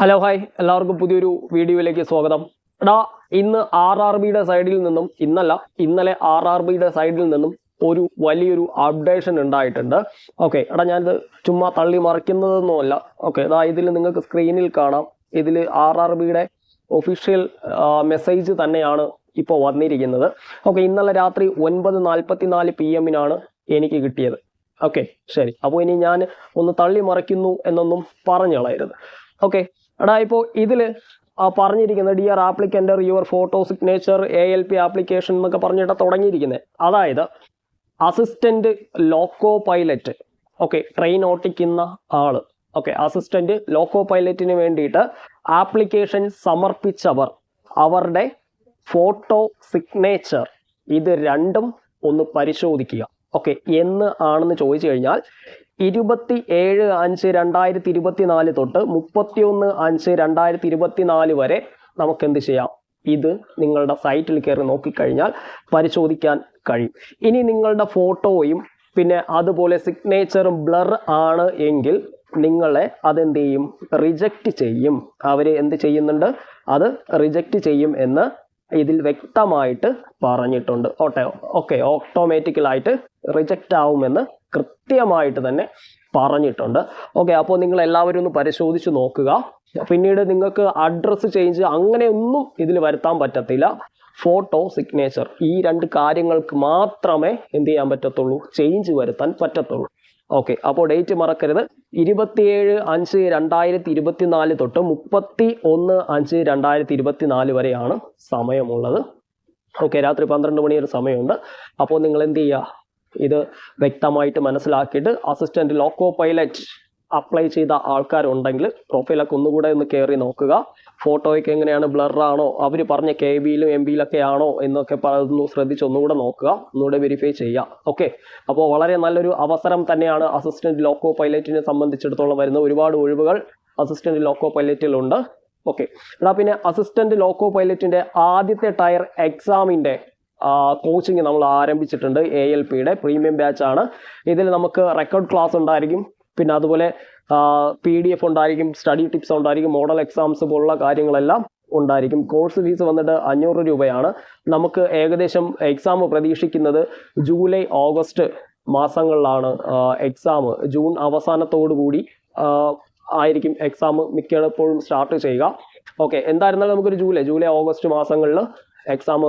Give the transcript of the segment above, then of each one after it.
Hello hi എല്ലാവർക്കും പുതിയൊരു വീഡിയോയിലേക്ക് സ്വാഗതം. എടാ ഇന്ന് ആർ ആർ ബിയുടെ സൈഡിൽ നിന്നും ഇന്നല്ല ഇന്നലെ ആർ ആർ ബിയുടെ സൈഡിൽ നിന്നും ഒരു വലിയൊരു അപ്ഡേഷൻ ഉണ്ടായിട്ടുണ്ട്. ഓക്കെ എടാ ഞാനിത് ചുമ്മാ തള്ളി മറിക്കുന്നതൊന്നുമല്ല. ഓക്കെ അതാ ഇതിൽ നിങ്ങൾക്ക് സ്ക്രീനിൽ കാണാം. ഇതിൽ ആർ ആർ ബിയുടെ ഒഫീഷ്യൽ മെസ്സേജ് തന്നെയാണ് ഇപ്പോൾ വന്നിരിക്കുന്നത്. ഓക്കെ ഇന്നലെ രാത്രി ഒൻപത് നാൽപ്പത്തി നാല് പി എമ്മിനാണ് എനിക്ക് കിട്ടിയത്. ഓക്കെ ശരി. അപ്പോൾ ഇനി ഞാൻ ഒന്ന് തള്ളി മറിക്കുന്നു എന്നൊന്നും പറഞ്ഞു കളയരുത് ഓക്കെ എടാ ഇപ്പോൾ ഇതിൽ പറഞ്ഞിരിക്കുന്നത് dear applicant your photo signature A L P application എന്നൊക്കെ പറഞ്ഞിട്ട് തുടങ്ങിയിരിക്കുന്നത് അതായത് assistant loco pilot okay train ഓട്ടിക്കുന്ന ആൾ ഓക്കെ അസിസ്റ്റന്റ് ലോക്കോ പൈലറ്റിന് വേണ്ടിയിട്ട് ആപ്ലിക്കേഷൻ സമർപ്പിച്ചവർ അവരുടെ ഫോട്ടോ സിഗ്നേച്ചർ ഇത് രണ്ടും ഒന്ന് പരിശോധിക്കുക. ഓക്കെ എന്ന് ആണെന്ന് ചോദിച്ചു കഴിഞ്ഞാൽ ഇരുപത്തി ഏഴ് അഞ്ച് രണ്ടായിരത്തി ഇരുപത്തി നാല് തൊട്ട് മുപ്പത്തിയൊന്ന് അഞ്ച് രണ്ടായിരത്തി ഇരുപത്തി നാല് വരെ നമുക്ക് എന്ത് ചെയ്യാം? ഇത് നിങ്ങളുടെ സൈറ്റിൽ കയറി നോക്കിക്കഴിഞ്ഞാൽ പരിശോധിക്കാൻ കഴിയും. ഇനി നിങ്ങളുടെ ഫോട്ടോയും പിന്നെ അതുപോലെ സിഗ്നേച്ചറും ബ്ലർ ആണ് എങ്കിൽ നിങ്ങളെ അതെന്ത് ചെയ്യും? റിജക്റ്റ് ചെയ്യും. അവർ എന്ത് ചെയ്യുന്നുണ്ട്? അത് റിജക്റ്റ് ചെയ്യും എന്ന് ഇതിൽ വ്യക്തമായിട്ട് പറഞ്ഞിട്ടുണ്ട്. ഓട്ടെ ഓക്കെ ഓട്ടോമാറ്റിക്കലായിട്ട് റിജക്റ്റ് ആവുമെന്ന് കൃത്യമായിട്ട് തന്നെ പറഞ്ഞിട്ടുണ്ട്. ഓക്കെ അപ്പോൾ നിങ്ങൾ എല്ലാവരും ഒന്ന് പരിശോധിച്ച് നോക്കുക. പിന്നീട് നിങ്ങൾക്ക് അഡ്രസ്സ് ചേഞ്ച് അങ്ങനെയൊന്നും ഇതിൽ വരുത്താൻ പറ്റത്തില്ല. ഫോട്ടോ സിഗ്നേച്ചർ ഈ രണ്ട് കാര്യങ്ങൾക്ക് മാത്രമേ എന്ത് ചെയ്യാൻ പറ്റത്തുള്ളൂ? ചേഞ്ച് വരുത്താൻ പറ്റത്തുള്ളൂ. ഓക്കെ അപ്പോൾ ഡേറ്റ് മറക്കരുത്. ഇരുപത്തിയേഴ് അഞ്ച് രണ്ടായിരത്തി ഇരുപത്തിനാല് തൊട്ട് മുപ്പത്തി ഒന്ന് അഞ്ച് രണ്ടായിരത്തി ഇരുപത്തിനാല് വരെയാണ് സമയമുള്ളത്. ഓക്കെ രാത്രി പന്ത്രണ്ട് മണി ഒരു സമയമുണ്ട്. അപ്പോൾ നിങ്ങൾ എന്ത് ചെയ്യുക ഇത് വ്യക്തമായിട്ട് മനസ്സിലാക്കിയിട്ട് അസിസ്റ്റന്റ് ലോക്കോ പൈലറ്റ് അപ്ലൈ ചെയ്ത ആൾക്കാരുണ്ടെങ്കിൽ പ്രൊഫൈലൊക്കെ ഒന്നുകൂടെ ഒന്ന് കയറി നോക്കുക. ഫോട്ടോയ്ക്ക് എങ്ങനെയാണ് ബ്ലറാണോ അവർ പറഞ്ഞ കെ ബിയിലും എം ബിയിലൊക്കെ ആണോ എന്നൊക്കെ പറഞ്ഞു ശ്രദ്ധിച്ച് ഒന്നുകൂടെ നോക്കുക. ഒന്നുകൂടെ വെരിഫൈ ചെയ്യുക. ഓക്കെ അപ്പോൾ വളരെ നല്ലൊരു അവസരം തന്നെയാണ് അസിസ്റ്റന്റ് ലോക്കോ പൈലറ്റിനെ സംബന്ധിച്ചിടത്തോളം വരുന്ന ഒരുപാട് ഒഴിവുകൾ അസിസ്റ്റന്റ് ലോക്കോ പൈലറ്റിലുണ്ട് ഓക്കെ എന്നാൽ പിന്നെ അസിസ്റ്റന്റ് ലോക്കോ പൈലറ്റിന്റെ ആദ്യത്തെ ടയർ എക്സാമിന്റെ കോച്ചിങ് നമ്മൾ ആരംഭിച്ചിട്ടുണ്ട്. എ എൽ പിയുടെ പ്രീമിയം ബാച്ച് ആണ്. ഇതിൽ നമുക്ക് റെക്കോർഡ് ക്ലാസ് ഉണ്ടായിരിക്കും. പിന്നെ അതുപോലെ പി ഡി എഫ് ഉണ്ടായിരിക്കും സ്റ്റഡി ടിപ്സ് ഉണ്ടായിരിക്കും മോഡൽ എക്സാംസ് പോലുള്ള കാര്യങ്ങളെല്ലാം ഉണ്ടായിരിക്കും. കോഴ്സ് ഫീസ് വന്നിട്ട് അഞ്ഞൂറ് രൂപയാണ്. നമുക്ക് ഏകദേശം എക്സാം പ്രതീക്ഷിക്കുന്നത് ജൂലൈ ഓഗസ്റ്റ് മാസങ്ങളിലാണ് എക്സാം ജൂൺ അവസാനത്തോടു കൂടി ആയിരിക്കും എക്സാം മിക്കപ്പോഴും സ്റ്റാർട്ട് ചെയ്യുക. ഓക്കെ എന്തായിരുന്നാലും നമുക്കൊരു ജൂലൈ ജൂലൈ ഓഗസ്റ്റ് മാസങ്ങളിൽ എക്സാം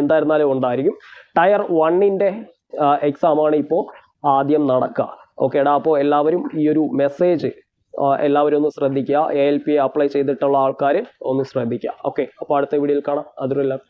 എന്തായിരുന്നാലും ഉണ്ടായിരിക്കും. ടയർ വണ്ണിന്റെ എക്സാമാണ് ഇപ്പോൾ ആദ്യം നടക്കുക. ഓക്കേടാ അപ്പോൾ എല്ലാവരും ഈ ഒരു മെസ്സേജ് എല്ലാവരും ഒന്ന് ശ്രദ്ധിക്കുക. എ എൽ പി അപ്ലൈ ചെയ്തിട്ടുള്ള ആൾക്കാർ ഒന്ന് ശ്രദ്ധിക്കുക. ഓക്കെ അപ്പോൾ അടുത്ത വീഡിയോയിൽ കാണാം. അതിലെല്ലാം